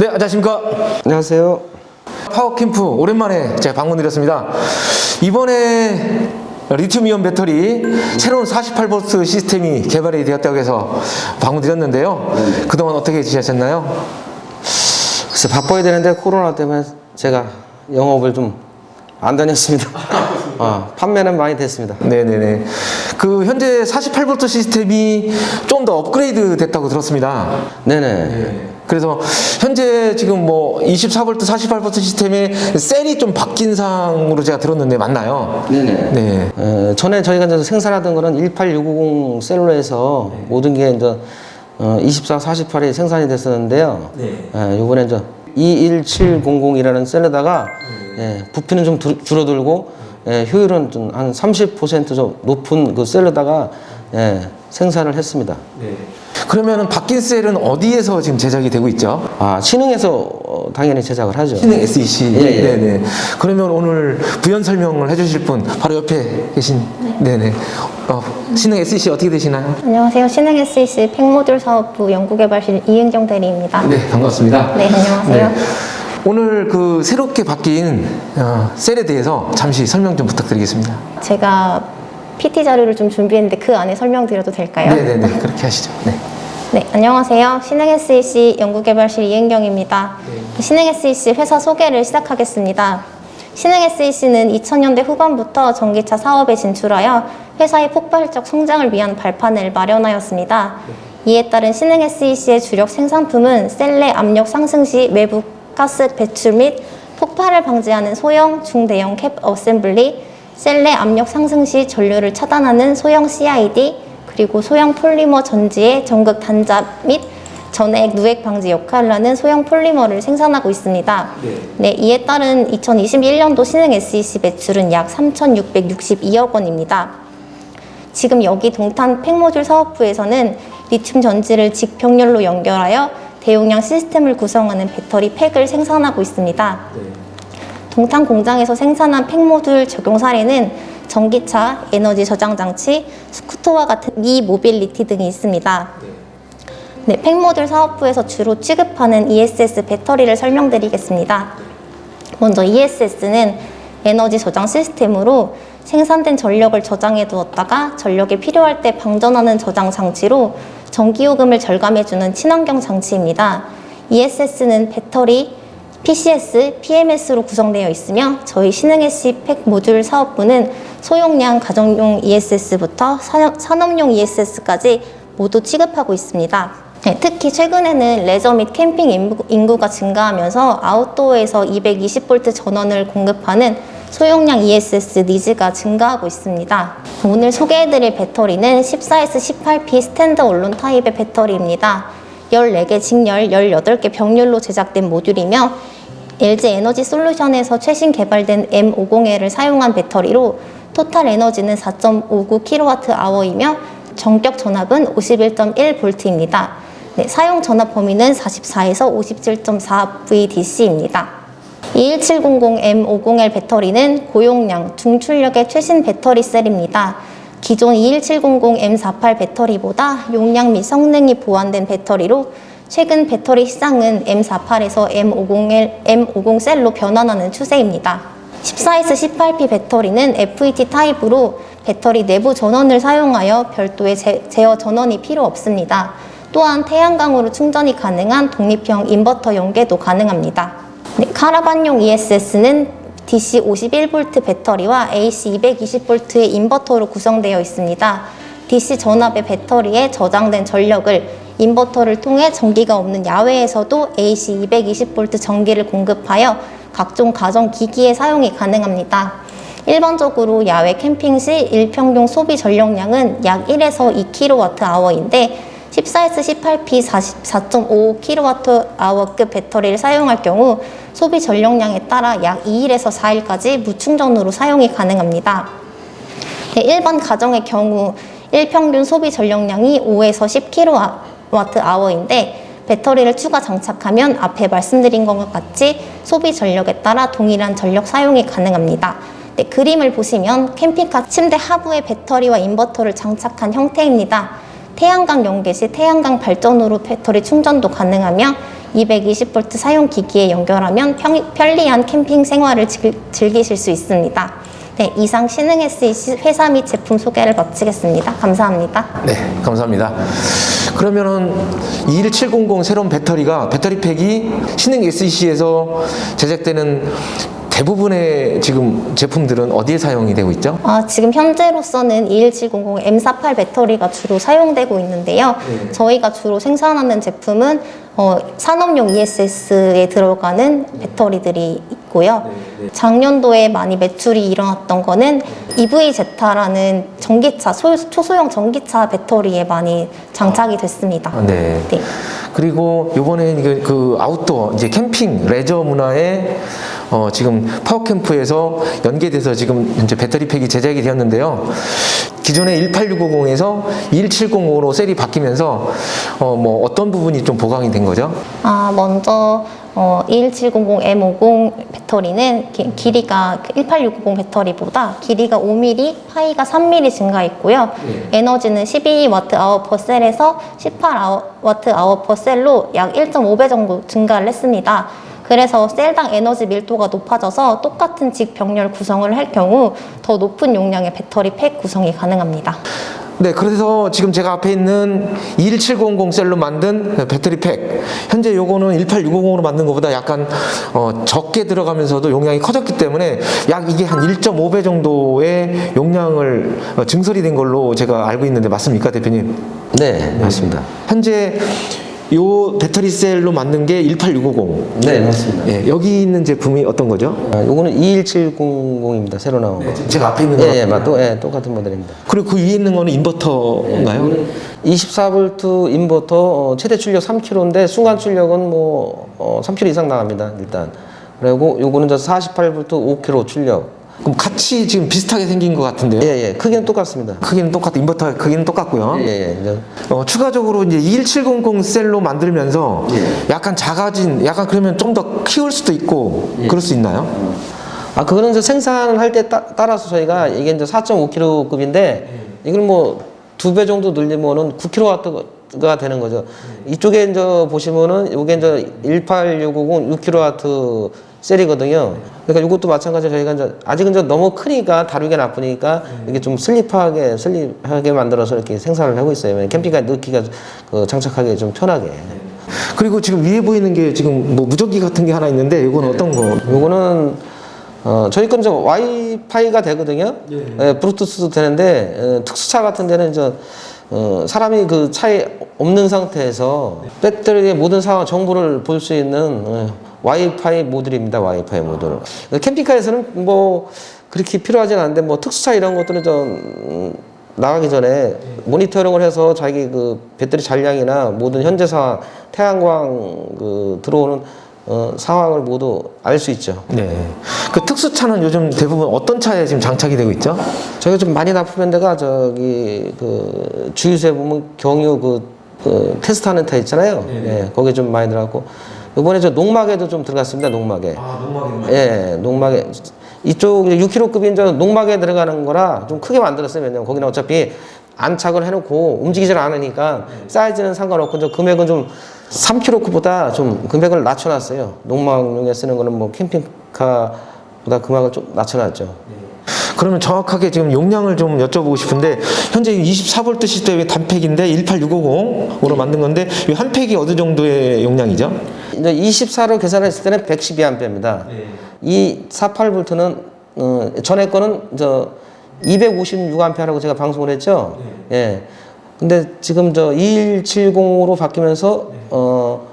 네, 안녕하십니까. 안녕하세요. 파워캠프 오랜만에 제가 방문드렸습니다. 이번에 리튬이온 배터리 새로운 48V 시스템이 개발이 되었다고 해서 방문드렸는데요. 그동안 어떻게 지내셨나요? 글쎄 바빠야 되는데 코로나 때문에 제가 영업을 좀 안 다녔습니다. 아, 판매는 많이 됐습니다. 네네네. 그 현재 48V 시스템이 좀 더 업그레이드 됐다고 들었습니다. 네네. 그래서 현재 지금 뭐 24V, 48V 시스템의 셀이 좀 바뀐 상으로 제가 들었는데 맞나요? 네네. 네. 어, 전에 저희가 이제 생산하던 거는 18650 셀로에서 모든 게 이제 어, 24, 48이 생산이 됐었는데요. 네. 예, 요번에 이제 21700이라는 셀에다가 예, 부피는 좀 두- 줄어들고 예, 효율은 좀 한 30%좀 높은 그 셀에다가 예, 생산을 했습니다. 그러면은 바뀐 셀은 어디에서 지금 제작이 되고 있죠? 아, 신흥에서 어, 당연히 제작을 하죠. 신흥 SEC. 예, 예. 네네. 그러면 오늘 부연 설명을 해주실 분 바로 옆에 계신. 네 네. 어, 신흥 SEC 어떻게 되시나요? 안녕하세요. 신흥 SEC 팩모듈 사업부 연구개발실 이은경 대리입니다. 네, 반갑습니다. 네, 안녕하세요. 네. 오늘 그 새롭게 바뀐 어, 셀에 대해서 잠시 설명 좀 부탁드리겠습니다. 제가 PT 자료를 좀 준비했는데 그 안에 설명드려도 될까요? 네네네. 그렇게 하시죠. 네. 네, 안녕하세요. 신흥 SEC 연구개발실 이은경입니다. 신흥 SEC 회사 소개를 시작하겠습니다. 신흥 SEC는 2000년대 후반부터 전기차 사업에 진출하여 회사의 폭발적 성장을 위한 발판을 마련하였습니다. 이에 따른 신흥 SEC의 주력 생산품은 셀내 압력 상승 시 외부 가스 배출 및 폭발을 방지하는 소형 중대형 캡 어셈블리, 셀내 압력 상승 시 전류를 차단하는 소형 CID, 그리고 소형 폴리머 전지의 전극 단자 및 전액 누액 방지 역할을 하는 소형 폴리머를 생산하고 있습니다. 네. 이에 따른 2021년도 신흥 SEC 매출은 약 3,662억 원입니다. 지금 여기 동탄 팩모듈 사업부에서는 리튬 전지를 직병렬로 연결하여 대용량 시스템을 구성하는 배터리 팩을 생산하고 있습니다. 동탄 공장에서 생산한 팩모듈 적용 사례는 전기차, 에너지 저장 장치, 스쿠터와 같은 이 모빌리티 등이 있습니다. 네, 팩모듈 사업부에서 주로 취급하는 ESS 배터리를 설명드리겠습니다. 먼저 ESS는 에너지 저장 시스템으로 생산된 전력을 저장해 두었다가 전력이 필요할 때 방전하는 저장 장치로 전기요금을 절감해주는 친환경 장치입니다. ESS는 배터리, PCS, PMS로 구성되어 있으며 저희 신흥SC 팩 모듈 사업부는 소용량 가정용 ESS부터 산업용 ESS까지 모두 취급하고 있습니다. 네, 특히 최근에는 레저 및 캠핑 인구- 인구 가 증가하면서 아웃도어에서 220V 전원을 공급하는 소용량 ESS 니즈가 증가하고 있습니다. 오늘 소개해드릴 배터리는 14S18P 스탠드 언론 타입의 배터리입니다. 14개 직렬, 18개 병렬로 제작된 모듈이며 LG 에너지 솔루션에서 최신 개발된 M50L을 사용한 배터리로 토탈 에너지는 4.59kWh이며 전격 전압은 51.1V입니다. 네, 사용 전압 범위는 44에서 57.4 VDC입니다. 21700M50L 배터리는 고용량, 중출력의 최신 배터리 셀입니다. 기존 21700M48 배터리보다 용량 및 성능이 보완된 배터리로 최근 배터리 시장은 M48에서 M50L, M50 셀로 변환하는 추세입니다. 14S 18P 배터리는 FET 타입으로 배터리 내부 전원을 사용하여 별도의 제, 제어 전원이 필요 없습니다. 또한 태양광으로 충전이 가능한 독립형 인버터 연계도 가능합니다. 네, 카라반용 ESS는 DC 51V 배터리와 AC 220V의 인버터로 구성되어 있습니다. DC 전압의 배터리에 저장된 전력을 인버터를 통해 전기가 없는 야외에서도 AC 220V 전기를 공급하여 각종 가정 기기에 사용이 가능합니다. 일반적으로 야외 캠핑 시 일평균 소비 전력량은 약 1에서 2kWh인데 14S 18P 44.5kWh급 배터리를 사용할 경우 소비 전력량에 따라 약 2일에서 4일까지 무충전으로 사용이 가능합니다. 네, 일반 가정의 경우 일평균 소비 전력량이 5에서 10kWh인데 배터리를 추가 장착하면 앞에 말씀드린 것과 같이 소비 전력에 따라 동일한 전력 사용이 가능합니다. 네, 그림을 보시면 캠핑카 침대 하부에 배터리와 인버터를 장착한 형태입니다. 태양광 연계 시 태양광 발전으로 배터리 충전도 가능하며 220V 사용 기기에 연결하면 평- 편리한 캠핑 생활을 즐, 즐기실 수 있습니다. 네, 이상 신흥 SEC 회사 및 제품 소개를 마치겠습니다. 감사합니다. 네, 감사합니다. 그러면은 21700 새로운 배터리가 배터리 팩이 신흥 SEC에서 제작되는 대부분의 지금 제품들은 어디에 사용이 되고 있죠? 아, 지금 현재로서는 21700 M48 배터리가 주로 사용되고 있는데요. 저희가 주로 생산하는 제품은 어, 산업용 ESS에 들어가는 배터리들이 있고요. 작년도에 많이 매출이 일어났던 거는 EV 제타라는 전기차, 소, 초소형 전기차 배터리에 많이 장착이 됐습니다. 아, 네. 네. 그리고 요번에 그, 그 아웃도어 이제 캠핑 레저 문화에 어, 지금 파워캠프에서 연계돼서 지금 이제 배터리 팩이 제작이 되었는데요. 기존의 18650에서 21700으로 셀이 바뀌면서 어, 뭐 어떤 부분이 좀 보강이 된 거죠? 아, 먼저 어, 21700M50 배터리는 기, 길이가 그18690 배터리보다 길이가 5mm, 파이가 3mm 증가했고요. 에너지는 12Wh 셀에서 18Wh 셀로 약 1.5배 정도 증가를 했습니다. 그래서 셀당 에너지 밀도가 높아져서 똑같은 직 병렬 구성을 할 경우 더 높은 용량의 배터리 팩 구성이 가능합니다. 네, 그래서 지금 제가 앞에 있는 21700 셀로 만든 배터리 팩. 현재 요거는 18650으로 만든 것보다 약간 어, 적게 들어가면서도 용량이 커졌기 때문에 약 이게 한 1.5배 정도의 용량을 어, 증설이 된 걸로 제가 알고 있는데 맞습니까, 대표님? 네, 맞습니다. 현재 요 배터리 셀로 만든 게 18650. 네, 맞습니다. 예, 여기 있는 제품이 어떤 거죠? 아, 요거는 21700입니다. 새로 나온 거. 제가 앞에 있는 거. 예, 예, 맞, 또, 예, 똑같은 모델입니다. 그리고 그 위에 있는 거는 인버터인가요? 24V 인버터 어, 최대 출력 3kg인데 순간 출력은 뭐 어, 3kg 이상 나갑니다. 일단. 그리고 요거는 저 48V 5kg 출력. 그럼 같이 지금 비슷하게 생긴 것 같은데요? 예, 예. 크기는 똑같습니다. 크기는 똑같아. 인버터 크기는 똑같고요. 예, 예. 이제 어, 추가적으로 이제 21700 셀로 만들면서 약간 작아진, 약간 그러면 좀 더 키울 수도 있고 그럴 수 있나요? 아, 그거는 이제 생산할 때 따, 따라서 저희가 이게 이제 4.5kg급인데 이걸 뭐 두 배 정도 늘리면은 9kW가 되는 거죠. 이쪽에 이제 보시면은 요게 이제 18650 6kW 셀이거든요. 그러니까 이것도 마찬가지로 저희가 이제 아직은 이제 너무 크니까 다루기가 나쁘니까 이게 좀 슬립하게 슬립하게 만들어서 이렇게 생산을 하고 있어요. 캠핑카에 넣기가 그 장착하기 좀 편하게. 그리고 지금 위에 보이는 게 지금 뭐 무전기 같은 게 하나 있는데 이건 어떤 거? 요거는 어, 저희 건 이제 와이파이가 되거든요. 예, 브루투스도 되는데 어, 특수차 같은 데는 이제 어, 사람이 그 차에 없는 상태에서 배터리의 모든 상황 정보를 볼 수 있는 어, 와이파이 모듈입니다. 와이파이 모듈. 캠핑카에서는 뭐 그렇게 필요하진 않은데 뭐 특수차 이런 것들은 좀 음, 나가기 전에 모니터링을 해서 자기 그 배터리 잔량이나 모든 현재 상황, 태양광 그 들어오는 어, 상황을 모두 알 수 있죠. 네. 그 특수차는 요즘 대부분 어떤 차에 지금 장착이 되고 있죠? 저희가 좀 많이 납품한 데가 저기 그 주유소에 보면 경유 그, 그 테스트하는 차 있잖아요. 예, 거기에 좀 많이 들어갔고 이번에 저 농막에도 좀 들어갔습니다. 농막에. 아, 농막에. 예, 농막에 이쪽 6kg급인 저 농막에 들어가는 거라 좀 크게 만들었어요. 왜냐면 거기는 어차피 안착을 해놓고 움직이질 않으니까 사이즈는 상관없고 저 금액은 좀 3kg급보다 좀 금액을 낮춰놨어요. 농막용에 쓰는 거는 뭐 캠핑카보다 금액을 좀 낮춰놨죠. 그러면 정확하게 지금 용량을 좀 여쭤보고 싶은데 현재 24V 시스템의 단팩인데 18650으로 만든 건데 이 한 팩이 어느 정도의 용량이죠? 이제 24로 계산했을 때는 112A입니다. 이 48V는 어, 전에 거는 저 256A라고 제가 방송을 했죠. 예. 근데 지금 저 2170으로 바뀌면서 어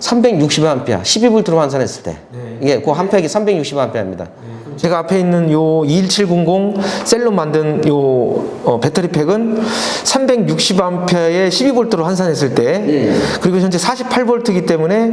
360A, 12V로 환산했을 때 이게 그 한 팩이 360A입니다. 제가 앞에 있는 요 21700 셀로 만든 요 어, 배터리 팩은 360A의 12V로 환산했을 때 그리고 현재 48V이기 때문에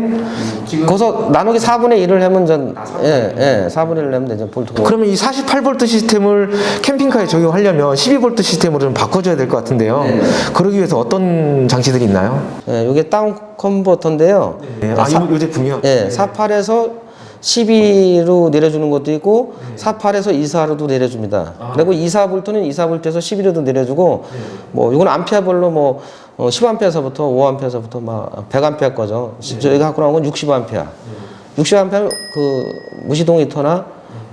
거기서 나누기 4분의 1을 하면 전 예, 예, 4분의 1을 하면 되죠. 볼트가. 그러면 이 48V 시스템을 캠핑카에 적용하려면 12V 시스템으로 좀 바꿔줘야 될 것 같은데요. 그러기 위해서 어떤 장치들이 있나요? 예, 이게 다운 컨버터인데요. 네. 아, 이, 이 제품이요? 예, 48에서 12로 내려주는 것도 있고 48에서 24로도 내려줍니다. 그리고 24볼트는 24볼트에서 11로도 내려주고 뭐 이건 암페어별로 뭐 어, 10암페어서부터 5암페어서부터 막 100암페어 거죠. 저희가 갖고 나온 건 60암페어. 60암페어 그 무시동 히터나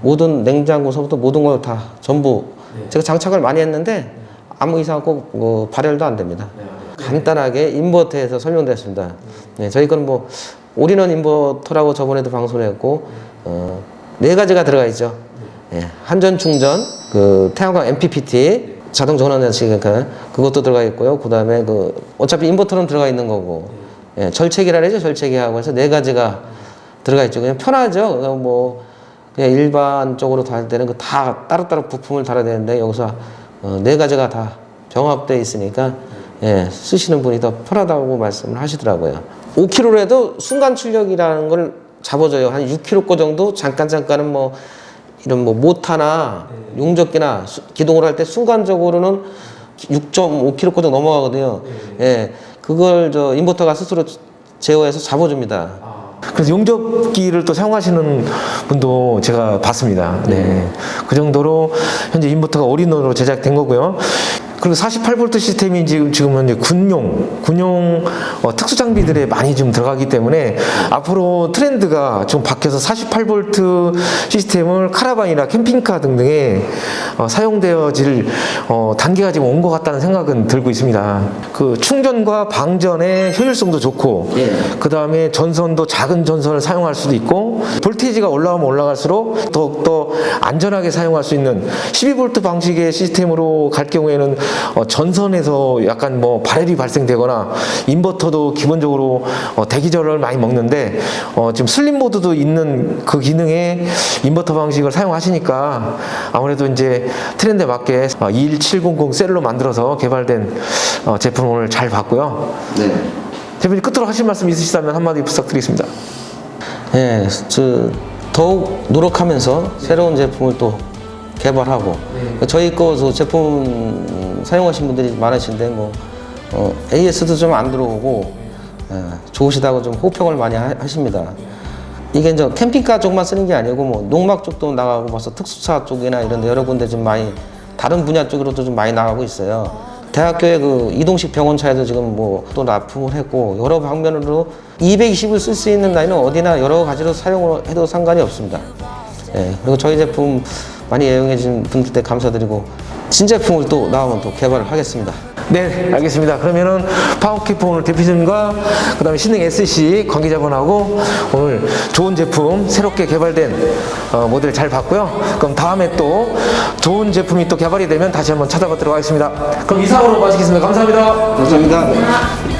모든 냉장고서부터 모든 걸 다 전부 제가 장착을 많이 했는데 아무 이상 꼭 뭐, 발열도 안 됩니다. 간단하게 인버터에서 설명드렸습니다. 네, 저희 거는 뭐 올인원 인버터라고 저번에도 방송을 했고 어, 네 가지가 들어가 있죠. 예, 한전 충전, 그 태양광 MPPT, 자동 전원 장치 그러니까 그것도 들어가 있고요. 그다음에 그 어차피 인버터는 들어가 있는 거고 예, 절체기라 그러죠. 절체기하고 해서 네 가지가 들어가 있죠. 그냥 편하죠. 그냥 뭐 그냥 일반적으로 달 때는 그 다 따로따로 부품을 달아야 되는데 여기서 어, 네 가지가 다 병합되어 있으니까 예, 쓰시는 분이 더 편하다고 말씀을 하시더라고요. 5kg라도 순간 출력이라는 걸 잡아줘요. 한 6kg 정도 잠깐 잠깐은 뭐 이런 뭐 모타나 용접기나 수- 기동을 할 때 순간적으로는 6.5kg 정도 넘어가거든요. 예, 그걸 저 인버터가 스스로 제어해서 잡아줍니다. 그래서 용접기를 또 사용하시는 분도 제가 봤습니다. 네. 그 정도로 현재 인버터가 올인원으로 제작된 거고요. 그리고 48V 시스템이 지금, 지금 현재 군용, 군용 어, 특수 장비들에 많이 좀 들어가기 때문에 앞으로 트렌드가 좀 바뀌어서 48V 시스템을 카라반이나 캠핑카 등등에 어, 사용되어질 어, 단계가 지금 온 것 같다는 생각은 들고 있습니다. 그 충전과 방전의 효율성도 좋고, 그 다음에 전선도 작은 전선을 사용할 수도 있고 볼테이지가 올라가면 올라갈수록 더욱더 안전하게 사용할 수 있는 12V 방식의 시스템으로 갈 경우에는 어, 전선에서 약간 뭐 발열이 발생되거나 인버터도 기본적으로 어, 대기전을 많이 먹는데 어, 지금 슬림 모드도 있는 그 기능에 인버터 방식을 사용하시니까 아무래도 이제 트렌드에 맞게 어, 21700 셀로 만들어서 개발된 어, 제품을 오늘 잘 봤고요. 네. 대표님 끝으로 하실 말씀 있으시다면 한마디 부탁드리겠습니다. 예, 저 더욱 노력하면서 새로운 제품을 또 개발하고 저희 거저 제품 사용하신 분들이 많으신데 뭐 어, AS도 좀 안 들어오고 예, 좋으시다고 좀 호평을 많이 하, 하십니다. 이게 이제 캠핑카 쪽만 쓰는 게 아니고 뭐 농막 쪽도 나가고 벌써 특수차 쪽이나 이런 데 여러 군데 좀 많이 다른 분야 쪽으로도 좀 많이 나가고 있어요. 대학교의 그 이동식 병원차에도 지금 뭐 또 납품을 했고 여러 방면으로 220을 쓸 수 있는 라인은 어디나 여러 가지로 사용을 해도 상관이 없습니다. 예, 그리고 저희 제품 많이 애용해 주신 분들께 감사드리고 신제품을 또 나오면 또 개발을 하겠습니다. 네, 알겠습니다. 그러면은 파워캐프 오늘 대표님과 그다음에 신흥 SC 관계자분하고 오늘 좋은 제품 새롭게 개발된 어, 모델 잘 봤고요. 그럼 다음에 또 좋은 제품이 또 개발이 되면 다시 한번 찾아뵙도록 하겠습니다. 그럼 이상으로 마치겠습니다. 감사합니다. 감사합니다.